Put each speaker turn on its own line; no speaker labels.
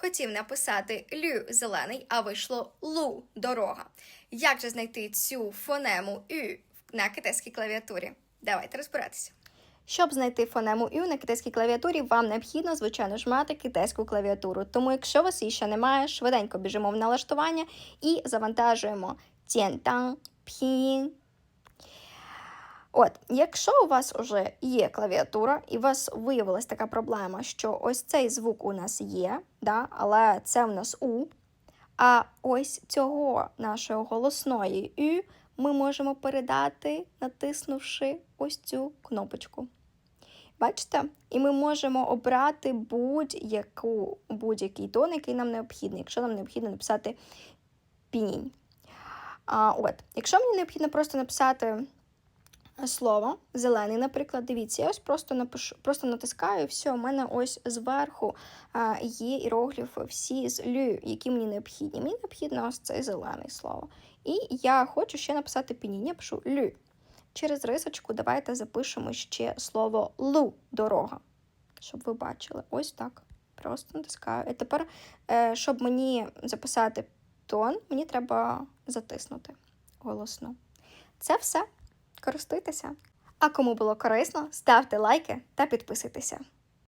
Хотів написати лю зелений, а вийшло лу дорога. Як же знайти цю фонему ю на китайській клавіатурі? Давайте розбиратися. Щоб знайти фонему «ю» на китайській клавіатурі, вам необхідно, звичайно ж, мати китайську клавіатуру. Тому, якщо вас її ще немає, швиденько біжимо в налаштування і завантажуємо «Тєнтан Пін». От, якщо у вас вже є клавіатура, і у вас виявилась така проблема, що ось цей звук у нас є, да, але це у нас У, а ось цього нашої голосної «ю» ми можемо передати, натиснувши ось цю кнопочку. Бачите? І ми можемо обрати будь-яку, будь-який тон, який нам необхідний, якщо нам необхідно написати пінінь. А, от, якщо мені необхідно просто написати слово зелений, наприклад, дивіться, я ось просто напишу, просто натискаю, і все, у мене ось зверху є іерогліфи всі з лю, які мені необхідні. Мені необхідно ось це зелене слово. І я хочу ще написати пінінь, я пишу лю. Через рисочку давайте запишемо ще слово лу дорога, щоб ви бачили. Ось так. Просто натискаю. І тепер, е, щоб мені записати тон, мені треба затиснути голосно. Це все. Користуйтеся. А кому було корисно, ставте лайки та підписуйтеся.